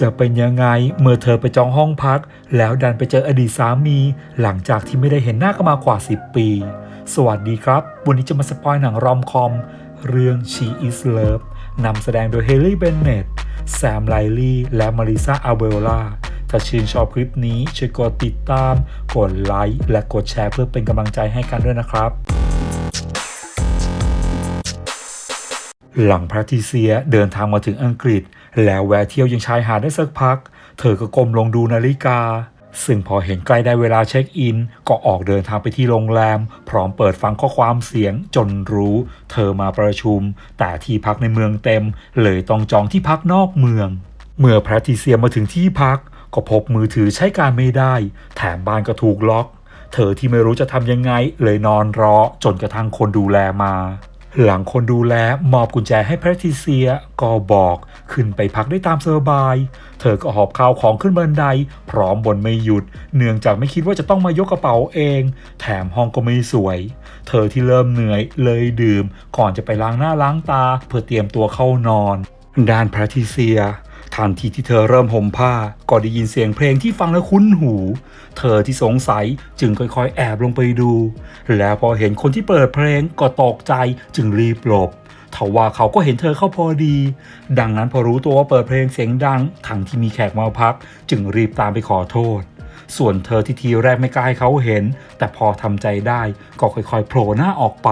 จะเป็นยังไงเมื่อเธอไปจองห้องพัก แล้วดันไปเจออดีตสามี หลังจากที่ไม่ได้เห็นหน้ากันมากว่า 10 ปี สวัสดีครับ วันนี้จะมาสปอยหนังรอมคอม เรื่อง She is Love นำแสดงโดยเฮเล y เบนเนตแซมไลลี่ และมาริซาอาเบลล่าถ้าชื่นชอบคลิปนี้ช่วยกดติดตาม กดไลค์และกดแชร์เพื่อเป็นกำลังใจให้กันด้วยนะครับหลังแพทริเซียเดินทางมาถึงอังกฤษ แล้วแวะเที่ยวยังชายหาดได้สักพัก เธอก็ก้มลงดูนาฬิกา ซึ่งพอเห็นใกล้ได้เวลาเช็คอิน ก็ออกเดินทางไปที่โรงแรม พร้อมเปิดฟังข้อความเสียงจนรู้ เธอมาประชุม แต่ที่พักในเมืองเต็ม เลยต้องจองที่พักนอกเมือง เมื่อแพทริเซียมาถึงที่พัก ก็พบมือถือใช้การไม่ได้ แถมบ้านก็ถูกล็อก เธอที่ไม่รู้จะทำยังไง เลยนอนรอจนกระทั่งคนดูแลมา หลังคนดูแลมอบกุญแจให้แพทริเซียก็บอกขึ้นไปพักได้ตามสบาย เธอก็หอบข้าวของขึ้นบันได พร้อมบนไม่หยุด เนื่องจากไม่คิดว่าจะต้องมายกกระเป๋าเอง แถมห้องก็ไม่สวย เธอที่เริ่มเหนื่อยเลยดื่ม ก่อนจะไปล้างหน้าล้างตา เพื่อเตรียมตัวเข้านอน ด้านแพทริเซีย ทันทีที่เธอเริ่มห่มผ้าก็ได้ยินเสียงเพลงที่ฟังแล้วคุ้นหู เธอที่สงสัยจึงค่อยๆ แอบลงไปดู แล้วพอเห็นคนที่เปิดเพลงก็ตกใจจึงรีบหลบทว่าเขาก็เห็นเธอเข้าพอดี ดังนั้นพอรู้ตัวว่าเปิดเพลงเสียงดังทั้งที่มีแขกมาพัก จึงรีบตามไปขอโทษ ส่วนเธอที่ทีแรกไม่กล้าให้เขาเห็น แต่พอทำใจได้ก็ค่อยๆ โผล่หน้าออกไป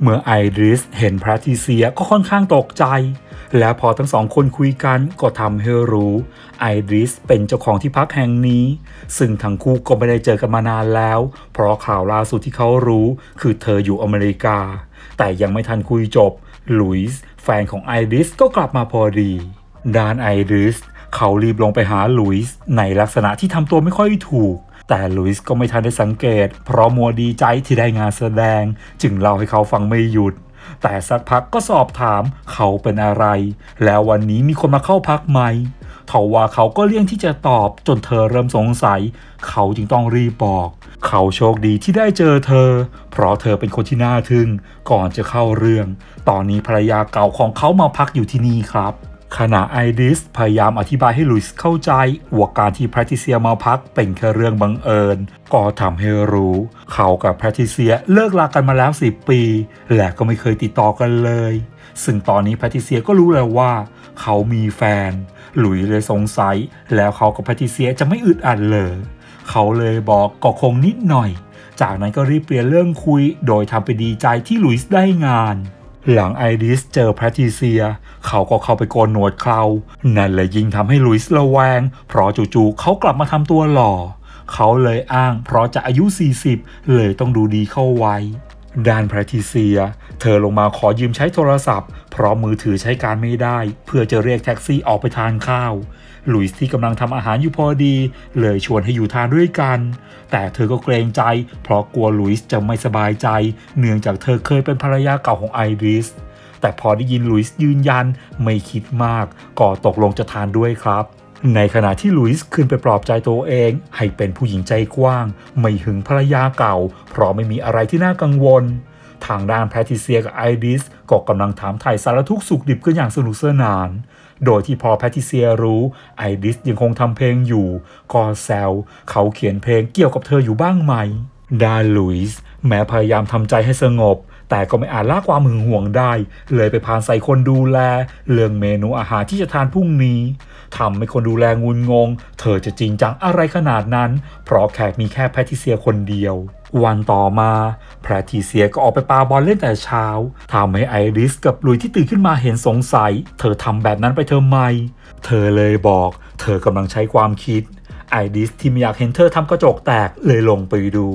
เมื่อไอริสเห็นแพทริเซียก็ค่อนข้างตกใจ แล้วพอทั้งสองคนคุยกันก็ทำให้รู้ไอริสเป็นเจ้าของที่พักแห่งนี้ ซึ่งทั้งคู่ก็ไม่ได้เจอกันมานานแล้ว เพราะข่าวล่าสุดที่เขารู้ คือเธออยู่อเมริกา แต่ยังไม่ทันคุยจบลุยส์แฟนของไอริสก็กลับมาพอดีด้านไอริสเขารีบลงไปหาลุยส์ในลักษณะที่ทำตัวไม่ค่อยถูก แต่ลุยส์ก็ไม่ทันได้สังเกต เพราะมัวดีใจที่ได้งานแสดง จึงเล่าให้เขาฟังไม่หยุด แต่สักพักก็สอบถามเขาเป็นอะไร แล้ววันนี้มีคนมาเข้าพักไหมทว่าเขาก็เลี่ยงที่จะตอบจนเธอเริ่มสงสัย เขาจึงต้องรีบบอก เขาโชคดีที่ได้เจอเธอ เพราะเธอเป็นคนที่น่าทึ่ง ก่อนจะเข้าเรื่อง ตอนนี้ภรรยาเก่าของเขามาพักอยู่ที่นี่ครับ ขณะไอดิสพยายามอธิบายให้ลุยส์เข้าใจว่าการที่แพทริเซียมาพักเป็นแค่เรื่องบังเอิญ ก็ทำให้รู้ เขากับแพทริเซียเลิกลากันมาแล้ว 10 ปี และก็ไม่เคยติดต่อกันเลย ซึ่งตอนนี้แพทริเซียก็รู้แล้วว่า เขามีแฟน หลุยเลยสงสัย แล้วเขากับแพทริเซียจะไม่อึดอัดเลย เขาเลยบอกก็คงนิดหน่อย จากนั้นก็รีบเปลี่ยนเรื่องคุย โดยทำไปดีใจที่ลุยส์ได้งานหลังไอริสเจอแพทริเซีย เขาก็เข้าไปโกนหนวดเครานั่นเลยยิ่งทำให้ลุยส์ระแวง เพราะจู่ๆเขากลับมาทำตัวหล่อ เขาเลยอ้างเพราะจะอายุ 40 เลยต้องดูดีเข้าไว้ด้านแพทริเซีย เธอลงมาขอยืมใช้โทรศัพท์ เพราะมือถือใช้การไม่ได้ เพื่อจะเรียกแท็กซี่ออกไปทานข้าว หลุยส์ที่กำลังทำอาหารอยู่พอดี เลยชวนให้อยู่ทานด้วยกัน แต่เธอก็เกรงใจ เพราะกลัวหลุยส์จะไม่สบายใจ เนื่องจากเธอเคยเป็นภรรยาเก่าของไอริส แต่พอได้ยินหลุยส์ยืนยันไม่คิดมาก ก็ตกลงจะทานด้วยครับ ในขณะที่หลุยส์ขึ้นไปปลอบใจตัวเอง ให้เป็นผู้หญิงใจกว้าง ไม่หึงภรรยาเก่า เพราะไม่มีอะไรที่น่ากังวล ทางด้านแพทริเซียกับไอริสก็กำลังถามไถ่สารทุกสุขดิบกันอย่างสนุกสนาน โดยที่พอแพทิเซียรู้ไอริสยังคงทำเพลงอยู่ก็แซวเขาเขียนเพลงเกี่ยวกับเธออยู่บ้างไหมดานลุยส์แม้พยายามทำใจให้สงบ แต่ก็ไม่อาจละความหึงหวงได้ เลยไปพานใส่คนดูแล เรื่องเมนูอาหารที่จะทานพรุ่งนี้ทำให้คนดูแลงุนงง เธอจะจริงจังอะไรขนาดนั้น เพราะแขกมีแค่แพทิเซียคนเดียว วันต่อมาแพทิเซียก็ออกไปปาบอลเล่นแต่เช้าทำให้ไอริสกับลุยที่ตื่นขึ้นมาเห็นสงสัย เธอทำแบบนั้นไปเธอไม่เธอเลยบอก เธอกำลังใช้ความคิดไอริสที่ไม่อยากเห็นเธอทำกระจกแตกเลยลงไปดู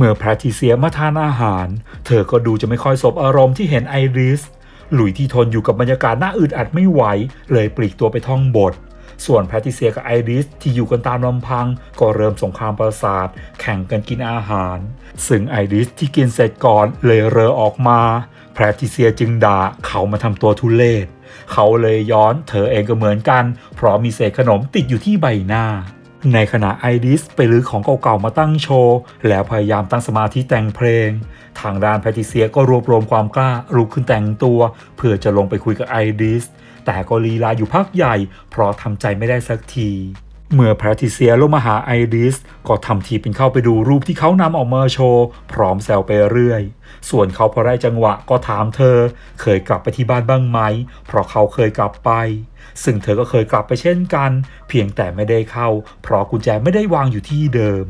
เมื่อแพทริเซียมาทานอาหาร เธอก็ดูจะไม่ค่อยสบอารมณ์ที่เห็นไอริส หลุยที่ทนอยู่กับบรรยากาศน่าอึดอัดไม่ไหว เลยปลีกตัวไปท่องบท ส่วนแพทริเซียกับไอริสที่อยู่กันตามลำพัง ก็เริ่มสงครามประสาท แข่งกันกินอาหาร ซึ่งไอริสที่กินเสร็จก่อนเลยเรอออกมา แพทริเซียจึงด่าเขามาทำตัวทุเลศเขาเลยย้อนเธอเองก็เหมือนกัน เพราะมีเศษขนมติดอยู่ที่ใบหน้า ในขณะไอริสไปรื้อของเก่าๆมาตั้งโชว์ แล้วพยายามตั้งสมาธิแต่งเพลง ทางด้านแพทิเซียก็รวบรวมความกล้าลุกขึ้นแต่งตัว เพื่อจะลงไปคุยกับไอริสแต่ก็ลีลาอยู่พักใหญ่ เพราะทำใจไม่ได้สักที เมื่อแพทริเซียลงมาหาไอริส ก็ทำทีเป็นเข้าไปดูรูปที่เขานำออกมาโชว์พร้อมแซวไปเรื่อย ส่วนเขาพอได้จังหวะก็ถามเธอ เคยกลับไปที่บ้านบ้างไหม เพราะเขาเคยกลับไป ซึ่งเธอก็เคยกลับไปเช่นกัน เพียงแต่ไม่ได้เข้า เพราะกุญแจไม่ได้วางอยู่ที่เดิม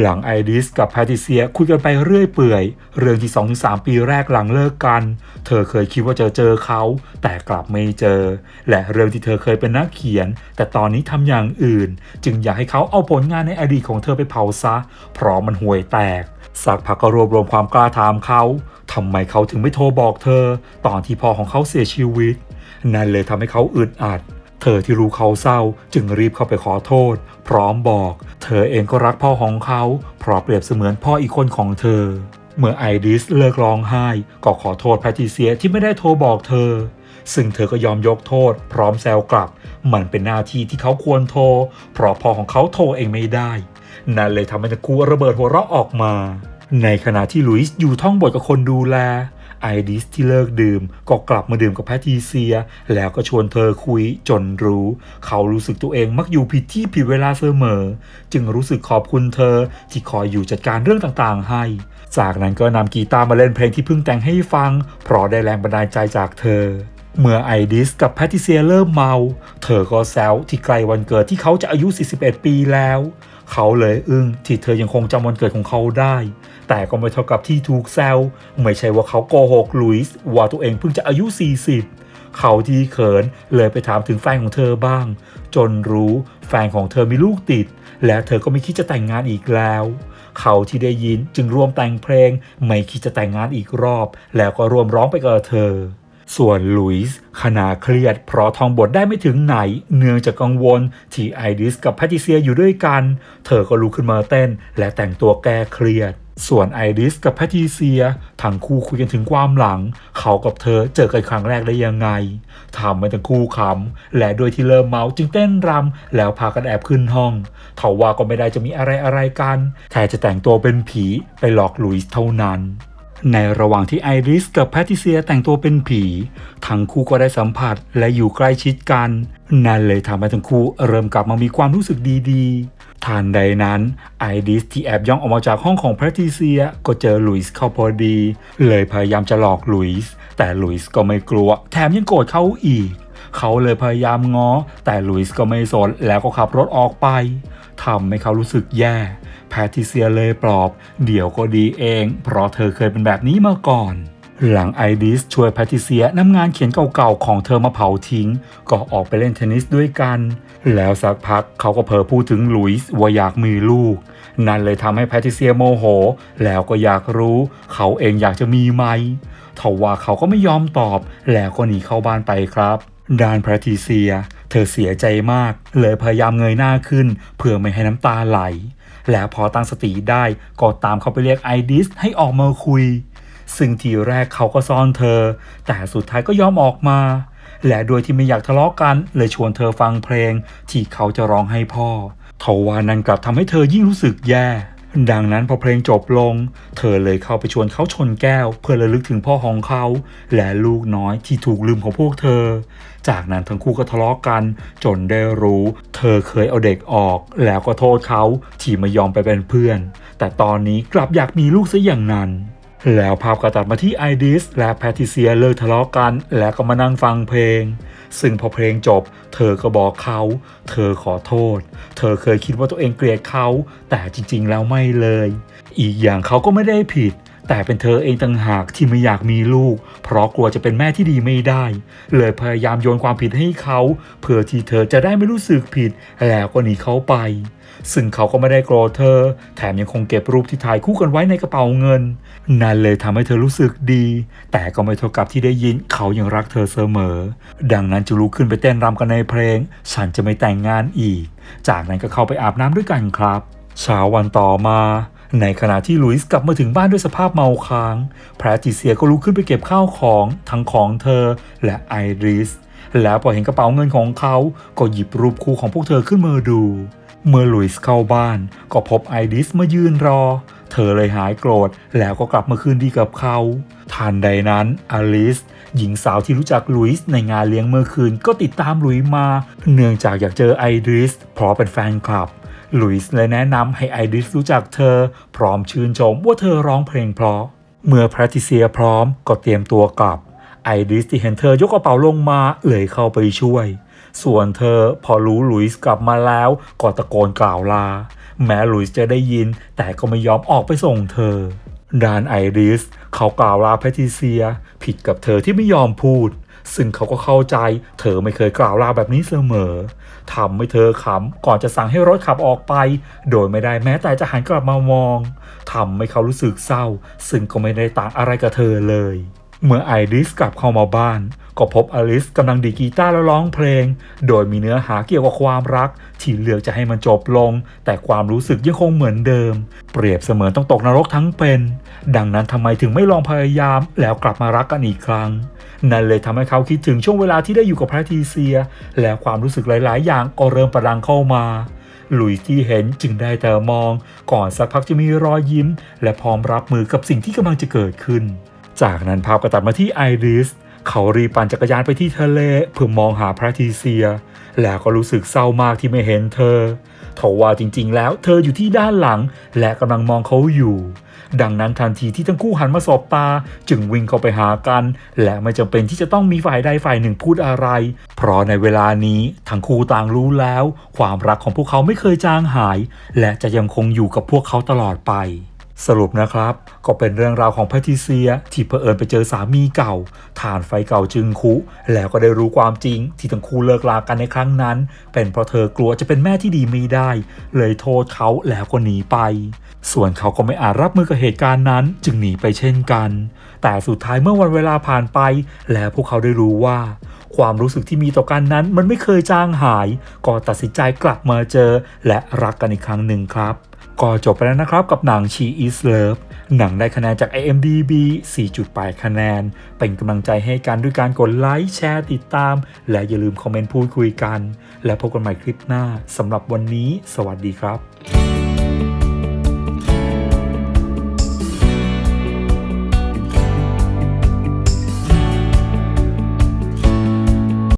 หลังไอริสกับแพทิเซียคุยกันไปเรื่อยเปื่อย เรื่องที่2-3ปีแรกหลังเลิกกัน เธอเคยคิดว่าจะเจอเขา แต่กลับไม่เจอ และเรื่องที่เธอเคยเป็นนักเขียน แต่ตอนนี้ทำอย่างอื่น จึงอยากให้เขาเอาผลงานในอดีตของเธอไปเผาซะ เพราะมันห่วยแตกสักพักก็รวบรวมความกล้าถามเขาทำไมเขาถึงไม่โทรบอกเธอ ตอนที่พ่อของเขาเสียชีวิต นั่นเลยทำให้เขาอึดอัด เธอที่รู้เขาเศร้าจึงรีบเข้าไปขอโทษ พร้อมบอก เธอเองก็รักพ่อของเขาเพราะเปรียบเสมือนพ่ออีกคนของเธอ เมื่อไอริสเลิกร้องไห้ ก็ขอโทษแพทิเซียที่ไม่ได้โทรบอกเธอ ซึ่งเธอก็ยอมยกโทษ พร้อมแซวกลับ มันเป็นหน้าที่ที่เขาควรโทร เพราะพ่อของเขาโทรเองไม่ได้ นั่นเลยทำให้ทั้งคู่ระเบิดหัวเราะออกมา ในขณะที่ลุยส์อยู่ท่องบทกับคนดูแล ไอดิสที่เลิกดื่ม ก็กลับมาดื่มกับแพทิเซีย แล้วก็ชวนเธอคุยจนรู้ เขารู้สึกตัวเองมักอยู่ผิดที่ผิดเวลาเสมอ จึงรู้สึกขอบคุณเธอที่คอยอยู่จัดการเรื่องต่างๆให้ จากนั้นก็นำกีตาร์มาเล่นเพลงที่เพิ่งแต่งให้ฟัง เพราะได้แรงบันดาลใจจากเธอเมื่อไอดิสกับแพทิเซียเริ่มเมา เธอก็แซวที่ใกล้วันเกิดที่เขาจะอายุ 41 ปีแล้ว เขาเลยอึ้งที่เธอยังคงจำวันเกิดของเขาได้ แต่ก็ไม่เท่ากับที่ถูกแซวไม่ใช่ว่าเขาโกหกลุยส์ว่าตัวเองเพิ่งจะอายุ 40 เขาที่เขินเลยไปถามถึงแฟนของเธอบ้าง จนรู้แฟนของเธอมีลูกติด และเธอก็ไม่คิดจะแต่งงานอีกแล้วเขาที่ได้ยินจึงร่วมแต่งเพลง ไม่คิดจะแต่งงานอีกรอบ แล้วก็ร่วมร้องไปกับเธอ ส่วนลุยส์ขณะเครียด เพราะท่องบทได้ไม่ถึงไหน เนื่องจากกังวลที่ไอริสกับแพทิเซียอยู่ด้วยกัน เธอก็ลุกขึ้นมาเต้น และแต่งตัวแก้เครียด ส่วนไอริสกับแพทิเซียทั้งคู่คุยกันถึงความหลัง เขากับเธอเจอกันครั้งแรกได้ยังไงทำให้ทั้งคู่ขำและโดยที่เริ่มเมาจึงเต้นรำแล้วพากันแอบขึ้นห้องเขาว่าก็ไม่ได้จะมีอะไรอะไรกัน แค่จะแต่งตัวเป็นผีไปหลอกลุยส์เท่านั้น ในระหว่างที่ไอริสกับแพทริเซียแต่งตัวเป็นผี ทั้งคู่ก็ได้สัมผัสและอยู่ใกล้ชิดกัน นั่นเลยทำให้ทั้งคู่เริ่มกลับมามีความรู้สึกดีๆทันใดนั้นไอริสที่แอบย่องออกมาจากห้องของแพทริเซียก็เจอลุยส์เข้าพอดี เลยพยายามจะหลอกลุยส์แต่ลุยส์ก็ไม่กลัว แถมยังโกรธเขาอีก เขาเลยพยายามง้อ แต่ลุยส์ก็ไม่สนแล้วก็ขับรถออกไป ทำให้เขารู้สึกแย่ แพทิเซียเลยปลอบ เดี๋ยวก็ดีเอง เพราะเธอเคยเป็นแบบนี้มาก่อนหลังไอริสช่วยแพทิเซียนำงานเขียนเก่าๆของเธอมาเผาทิ้ง ก็ออกไปเล่นเทนนิสด้วยกัน แล้วสักพักเขาก็เผลอพูดถึงลุยส์ว่าอยากมีลูก นั่นเลยทำให้แพทิเซียโมโห แล้วก็อยากรู้ เขาเองอยากจะมีไหมทว่าเขาก็ไม่ยอมตอบ แล้วก็หนีเข้าบ้านไปครับด้านแพทิเซีย เธอเสียใจมาก เลยพยายามเงยหน้าขึ้น เพื่อไม่ให้น้ำตาไหล แล้วพอตั้งสติได้ก็ตามเขาไปเรียกไอดิสให้ออกมาคุย ซึ่งทีแรกเขาก็ซ่อนเธอ แต่สุดท้ายก็ยอมออกมา และโดยที่ไม่อยากทะเลาะกัน เลยชวนเธอฟังเพลง ที่เขาจะร้องให้พ่อทว่านั้นกลับทำให้เธอยิ่งรู้สึกแย่ ดังนั้นพอเพลงจบลง เธอเลยเข้าไปชวนเขาชนแก้ว เพื่อระลึกถึงพ่อของเขา และลูกน้อยที่ถูกลืมของพวกเธอ จากนั้นทั้งคู่ก็ทะเลาะกัน จนได้รู้ เธอเคยเอาเด็กออก แล้วก็โทษเขาที่ไม่ยอมไปเป็นเพื่อน แต่ตอนนี้กลับอยากมีลูกซะอย่างนั้น แล้วภาพก็ตัดมาที่ไอดิสและแพทิเซียเลิกทะเลาะกัน แล้วก็มานั่งฟังเพลง ซึ่งพอเพลงจบ เธอก็บอกเขา เธอขอโทษ เธอเคยคิดว่าตัวเองเกลียดเขา แต่จริงๆ แล้วไม่เลย อีกอย่างเขาก็ไม่ได้ผิด แต่เป็นเธอเองต่างหากที่ไม่อยากมีลูก เพราะกลัวจะเป็นแม่ที่ดีไม่ได้ เลยพยายามโยนความผิดให้เขา เพื่อที่เธอจะได้ไม่รู้สึกผิด แล้วก็หนีเขาไป ซึ่งเขาก็ไม่ได้โกรธเธอ แถมยังคงเก็บรูปที่ถ่ายคู่กันไว้ในกระเป๋าเงิน นั่นเลยทำให้เธอรู้สึกดี แต่ก็ไม่เท่ากับที่ได้ยินเขายังรักเธอเสมอ ดังนั้นจะลุกขึ้นไปเต้นรำกันในเพลง ฉันจะไม่แต่งงานอีก จากนั้นก็เข้าไปอาบน้ำด้วยกันครับเช้าวันต่อมาในขณะที่ลุยส์กลับมาถึงบ้านด้วยสภาพเมาค้างแพทริเซียก็ลุกขึ้นไปเก็บข้าวของทั้งของเธอและไอริส แล้วพอเห็นกระเป๋าเงินของเขา ก็หยิบรูปคู่ของพวกเธอขึ้นมาดู เมื่อลุยส์เข้าบ้าน ก็พบไอริสมายืนรอ เธอเลยหายโกรธแล้วก็กลับมาคืนดีกับเขาทันใดนั้นอลิสหญิงสาวที่รู้จักลุยส์ในงานเลี้ยงเมื่อคืนก็ติดตามลุยมา เนื่องจากอยากเจอไอริสเพราะเป็นแฟนคลับลุยส์เลยแนะนำให้ไอริสรู้จักเธอ พร้อมชื่นชมว่าเธอร้องเพลงเพราะ เมื่อแพทริเซียพร้อมก็เตรียมตัวกลับ ไอริสที่เห็นเธอยกกระเป๋าลงมาเลยเข้าไปช่วย ส่วนเธอพอรู้ลุยส์กลับมาแล้วก็ตะโกนกล่าวลา แม้ลุยส์จะได้ยินแต่ก็ไม่ยอมออกไปส่งเธอด้านไอริสเขากล่าวลาแพทิเซีย ผิดกับเธอที่ไม่ยอมพูด ซึ่งเขาก็เข้าใจ เธอไม่เคยกล่าวลาแบบนี้เสมอทำให้เธอขำก่อนจะสั่งให้รถขับออกไป โดยไม่ได้แม้แต่จะหันกลับมามองทำให้เขารู้สึกเศร้า ซึ่งก็ไม่ได้ต่างอะไรกับเธอเลย เมื่อไอริสกลับเข้ามาบ้าน ก็พบอลิสกำลังดีกีตาร์แล้วร้องเพลง โดยมีเนื้อหาเกี่ยวกับความรัก ที่เลือกจะให้มันจบลง แต่ความรู้สึกยังคงเหมือนเดิม เปรียบเสมือนต้องตกนรกทั้งเป็น ดังนั้นทำไมถึงไม่ลองพยายามแล้วกลับมารักกันอีกครั้ง นั่นเลยทำให้เขาคิดถึงช่วงเวลาที่ได้อยู่กับแพทริเซีย และความรู้สึกหลาย ๆ อย่างก็เริ่มประดังเข้ามาหลุยที่เห็นจึงได้แต่มอง ก่อนสักพักจะมีรอยยิ้ม และพร้อมรับมือกับสิ่งที่กำลังจะเกิดขึ้น จากนั้นภาพก็ตัดมาที่ไอริสเขารีบปั่นจักรยานไปที่ทะเลเพื่อมองหาแพทริเซีย แล้วก็รู้สึกเศร้ามากที่ไม่เห็นเธอทว่าจริงๆ แล้วเธออยู่ที่ด้านหลัง และกำลังมองเขาอยู่ ดังนั้นทันทีที่ทั้งคู่หันมาสบตา จึงวิ่งเข้าไปหากัน และไม่จำเป็นที่จะต้องมีฝ่ายใดฝ่ายหนึ่งพูดอะไร เพราะในเวลานี้ทั้งคู่ต่างรู้แล้ว ความรักของพวกเขาไม่เคยจางหาย และจะยังคงอยู่กับพวกเขาตลอดไป สรุปนะครับ ก็เป็นเรื่องราวของแพทิเซีย ที่เผอิญไปเจอสามีเก่าฐานไฟเก่าจึงคุ แล้วก็ได้รู้ความจริง ที่ทั้งคู่เลิกลากันในครั้งนั้น เป็นเพราะเธอกลัวจะเป็นแม่ที่ดีไม่ได้ เลยโทษเขาแล้วก็หนีไป ส่วนเขาก็ไม่อาจรับมือกับเหตุการณ์นั้น จึงหนีไปเช่นกัน แต่สุดท้ายเมื่อวันเวลาผ่านไป แล้วพวกเขาได้รู้ว่า ความรู้สึกที่มีต่อกันนั้น มันไม่เคยจางหาย ก็ตัดสินใจกลับมาเจอ และรักกันอีกครั้งหนึ่งครับ ก็จบไปแล้วนะครับกับหนัง She Is Love หนังได้คะแนนจาก IMDb 4.8 คะแนน เป็นกำลังใจให้กันด้วยการกดไลค์แชร์ติดตาม และอย่าลืมคอมเมนต์พูดคุยกัน และพบกันใหม่คลิปหน้าสำหรับวันนี้ สวัสดีครับ